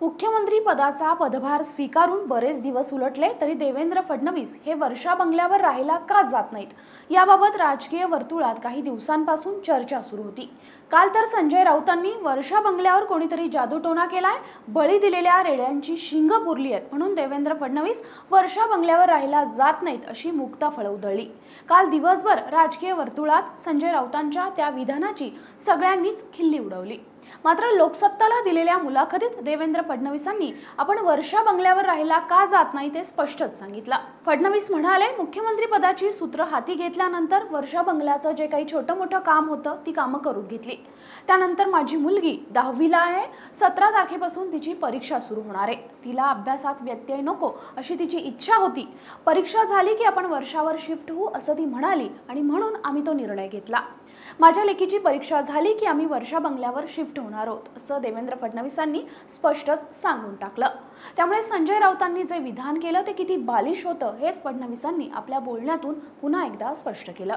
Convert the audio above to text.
मुख्यमंत्री पदाचा पदभार स्वीकारून बरेच दिवस उलटले तरी देवेंद्र फडणवीस हे वर्षा बंगल्यावर राहायला का जात नाहीत? याबाबत राजकीय वर्तुळात काही दिवसांपासून चर्चा सुरू होती. काल तर संजय राऊतांनी वर्षा बंगल्यावर कोणीतरी जादूटोणा केलाय बळी दिलेल्या रेड्यांची शिंग पुरली आहेत म्हणून देवेंद्र फडणवीस वर्षा बंगल्यावर राहायला जात नाहीत अशी मुक्ता फळ उधळली. काल दिवसभर राजकीय वर्तुळात संजय राऊतांच्या त्या विधानाची सगळ्यांनीच खिल्ली उडवली. मात्र लोकसत्ताला दिलेल्या मुलाखतीत देवेंद्र फडणवीसांनी आपण वर्षा बंगल्यावर राहायला का जात नाही ते स्पष्टच सांगितलं. फडणवीस म्हणाले मुख्यमंत्री पदाची सूत्र हाती घेतल्यानंतर वर्षा बंगल्याचं जे काही छोटं मोठं काम होतं ती कामं करून घेतली. त्यानंतर माझी मुलगी दहावीला आहे सतरा तारखेपासून तिची परीक्षा सुरू होणार आहे. तिला अभ्यासात व्यत्यय नको अशी तिची इच्छा होती. परीक्षा झाली की आपण वर्षावर शिफ्ट होऊ असं ती म्हणाली आणि म्हणून आम्ही तो निर्णय घेतला. माझ्या लेकीची परीक्षा झाली की आम्ही वर्षा बंगल्यावर शिफ्ट होणार आहोत असं देवेंद्र फडणवीसांनी स्पष्टच सांगून टाकलं. त्यामुळे संजय राऊतांनी जे विधान केलं ते किती बालिश होतं हेच फडणवीसांनी आपल्या बोलण्यातून पुन्हा एकदा स्पष्ट केलं.